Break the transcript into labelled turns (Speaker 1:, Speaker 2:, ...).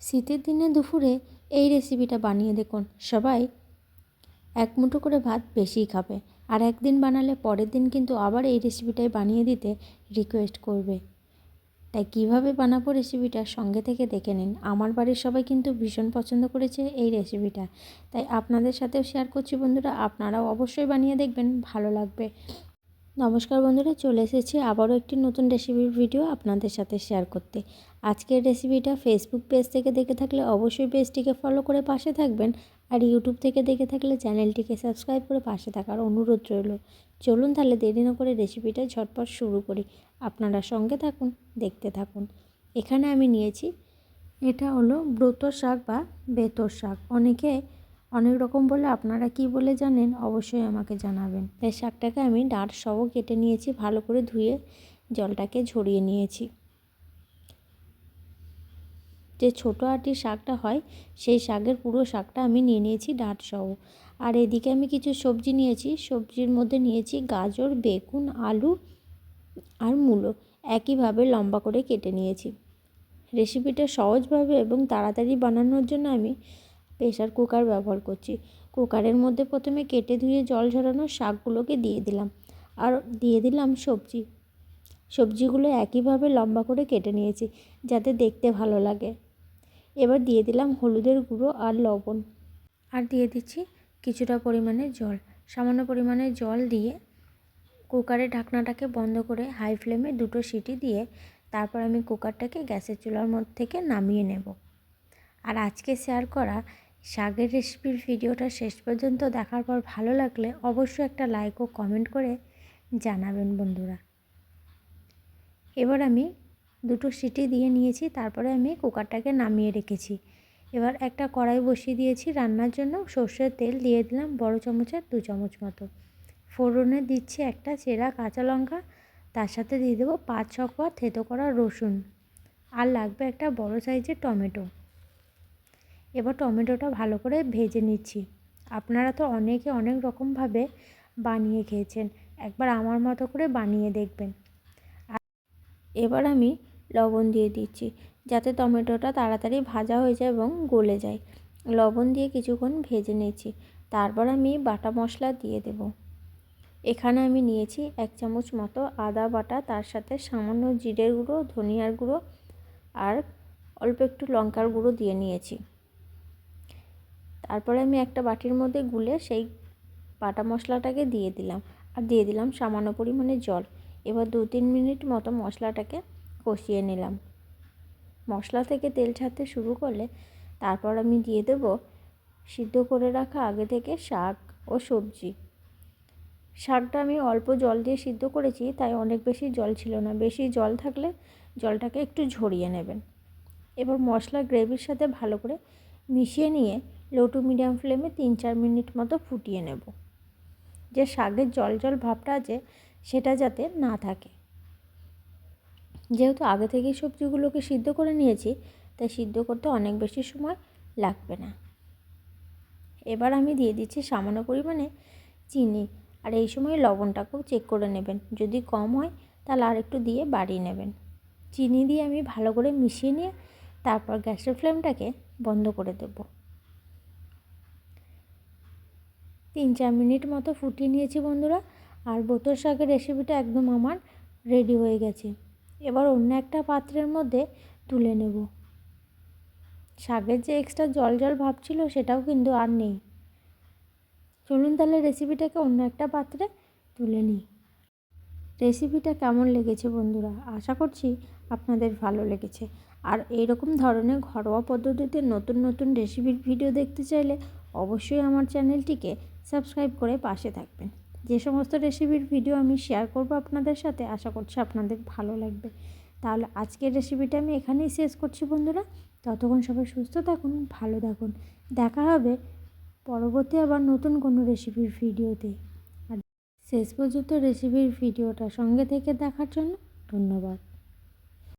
Speaker 1: শীতের দিনে দুপুরে এই রেসিপিটা বানিয়ে দেখুন। সবাই এক মুঠো করে ভাত বেশিই খাবে। আর একদিন বানালে পরের দিন কিন্তু আবার এই রেসিপিটাই বানিয়ে দিতে রিকোয়েস্ট করবে। তাই কীভাবে বানাবো রেসিপিটা সঙ্গে থেকে দেখে নিন। আমার বাড়ির সবাই কিন্তু ভীষণ পছন্দ করেছে এই রেসিপিটা তাই আপনাদের সাথেও শেয়ার করছি বন্ধুরা। আপনারাও অবশ্যই বানিয়ে দেখবেন, ভালো লাগবে। নমস্কার বন্ধুরা, চলে এসেছি আবারও একটি নতুন রেসিপির ভিডিও আপনাদের সাথে শেয়ার করতে। আজকের রেসিপিটা ফেসবুক পেজ থেকে দেখে থাকলে অবশ্যই পেজটিকে ফলো করে পাশে থাকবেন আর ইউটিউব থেকে দেখে থাকলে চ্যানেলটিকে সাবস্ক্রাইব করে পাশে থাকার অনুরোধ রইল। চলুন তাহলে দেরি না করে রেসিপিটা ঝটপট শুরু করি। আপনারা সঙ্গে থাকুন, দেখতে থাকুন। এখানে আমি নিয়েছি, এটা হলো ব্রত শাক বা বেতর শাক। অনেকে অনেক রকম বলে আপনারা কি বলে জানেন অবশ্যই আমাকে জানাবেন। এই শাকটাকে আমি ডাঁট সহ কেটে নিয়েছি, ভালো করে ধুয়ে জলটাকে ঝরিয়ে নিয়েছি। যে ছোটো আটির শাকটা হয়, সেই শাকের পুরো শাকটা আমি নিয়ে নিয়েছি ডাঁট সহ আর এদিকে আমি কিছু সবজি নিয়েছি, সবজির মধ্যে নিয়েছি গাজর, বেগুন, আলু আর মূলো। একইভাবে লম্বা করে কেটে নিয়েছি। রেসিপিটা সহজভাবে এবং তাড়াতাড়ি বানানোর জন্য আমি প্রেশার কুকার ব্যবহার করছি। কুকারের মধ্যে প্রথমে কেটে ধুয়ে জল ঝরানো শাকগুলোকে দিয়ে দিলাম। আর দিয়ে দিলাম সবজি। সবজিগুলো একইভাবে লম্বা করে কেটে নিয়েছি, যাতে দেখতে ভালো লাগে। এবার দিয়ে দিলাম হলুদের গুঁড়ো আর লবণ। আর দিয়ে দিচ্ছি কিছুটা পরিমাণে জল। সামান্য পরিমাণে জল দিয়ে কুকারের ঢাকনাটাকে বন্ধ করে হাই ফ্লেমে দুটো সিটি দিয়ে তারপর আমি কুকারটাকে গ্যাসের চুলার মধ্যে থেকে নামিয়ে নেব। আর আজকে শেয়ার করা শাকের রেসিপির ভিডিওটা শেষ পর্যন্ত দেখার পর ভালো লাগলে অবশ্যই একটা লাইক ও কমেন্ট করে জানাবেন বন্ধুরা। এবার আমি দুটো সিটি দিয়ে নিয়েছি, তারপরে আমি কুকারটাকে নামিয়ে রেখেছি। এবার একটা কড়াই বসিয়ে দিয়েছি, রান্নার জন্য সর্ষের তেল দিয়ে দিলাম বড় চামচের দু চামচ মতো। ফোড়নে দিচ্ছি একটা চেরা কাঁচা লঙ্কা, তার সাথে দিয়ে দেবো পাঁচ ছ কোয়া থেতো করা রসুন। আর লাগবে একটা বড় সাইজের টমেটো। এবার টমেটোটা ভালো করে ভেজে নিচ্ছি। আপনারা তো অনেকে অনেক রকমভাবে বানিয়ে খেয়েছেন। একবার আমার মতো করে বানিয়ে দেখবেন। এবার আমি লবণ দিয়ে দিচ্ছি যাতে টমেটোটা তাড়াতাড়ি ভাজা হয়ে যায় এবং গলে যায়। লবণ দিয়ে কিছুক্ষণ ভেজে নিচ্ছি। তারপর আমি বাটা মশলা দিয়ে দেব। এখানে আমি নিয়েছি এক চামচ মতো আদা বাটা, তার সাথে সামান্য জিরের গুঁড়ো, ধনিয়ার গুঁড়ো আর অল্প একটু লঙ্কার গুঁড়ো দিয়ে নিয়েছি। তারপরে আমি একটা বাটির মধ্যে গুলে সেই বাটা মশলাটাকে দিয়ে দিলাম। আর দিয়ে দিলাম সামান্য পরিমাণে জল। এবার দু তিন মিনিট মতো মশলাটাকে কষিয়ে নিলাম। মশলা থেকে তেল ছাড়তে শুরু করলে তারপর আমি দিয়ে দেব সিদ্ধ করে রাখা আগে থেকে শাক ও সবজি। শাকটা আমি অল্প জল দিয়ে সিদ্ধ করেছি, তাই অনেক বেশি জল ছিল না। বেশি জল থাকলে জলটাকে একটু ঝরিয়ে নেবেন। এবার মশলা গ্রেভির সাথে ভালো করে মিশিয়ে নিয়ে লো টু মিডিয়াম ফ্লেমে তিন চার মিনিট মতো ফুটিয়ে নেব। যে শাকের জল জল ভাবটা আছে, সেটা যাতে না থাকে। যেহেতু আগে থেকেই সবজিগুলোকে সিদ্ধ করে নিয়েছি, তাই সিদ্ধ করতে অনেক বেশি সময় লাগবে না। এবার আমি দিয়ে দিচ্ছি সামান্য পরিমাণে চিনি, আর এই সময় লবণটাকেও চেক করে নেবেন। যদি কম হয়, তাহলে আর একটু দিয়ে বাড়িয়ে নেবেন। চিনি দিয়ে আমি ভালো করে মিশিয়ে নিয়ে, তারপর গ্যাসের ফ্লেমটাকে বন্ধ করে দেব। তিন চার মিনিট মতো ফুটিয়ে নিয়েছি বন্ধুরা। আর বোতল শাকের রেসিপিটা একদম আমার রেডি হয়ে গেছে। এবার অন্য একটা পাত্রের মধ্যে তুলে নেব। শাকের যে এক্সট্রা জল জল ভাব ছিল সেটাও কিন্তু আর নেই। চলুন তাহলে রেসিপিটাকে অন্য একটা পাত্রে তুলে নিই। রেসিপিটা কেমন লেগেছে বন্ধুরা? আশা করছি আপনাদের ভালো লেগেছে। আর এইরকম ধরনের ঘরোয়া পদ্ধতিতে নতুন নতুন রেসিপির ভিডিও দেখতে চাইলে অবশ্যই আমার চ্যানেলটিকে সাবস্ক্রাইব করে পাশে থাকবেন। যে সমস্ত রেসিপির ভিডিও আমি শেয়ার করব আপনাদের সাথে, আশা করছি আপনাদের ভালো লাগবে। তাহলে আজকের রেসিপিটা আমি এখানেই শেষ করছি বন্ধুরা। ততক্ষণ সবাই সুস্থ থাকুন, ভালো থাকুন। দেখা হবে পরবর্তী আবার নতুন কোনো রেসিপির ভিডিওতে। আর শেষ পর্যন্ত রেসিপির ভিডিওটা সঙ্গে থেকে দেখার জন্য ধন্যবাদ।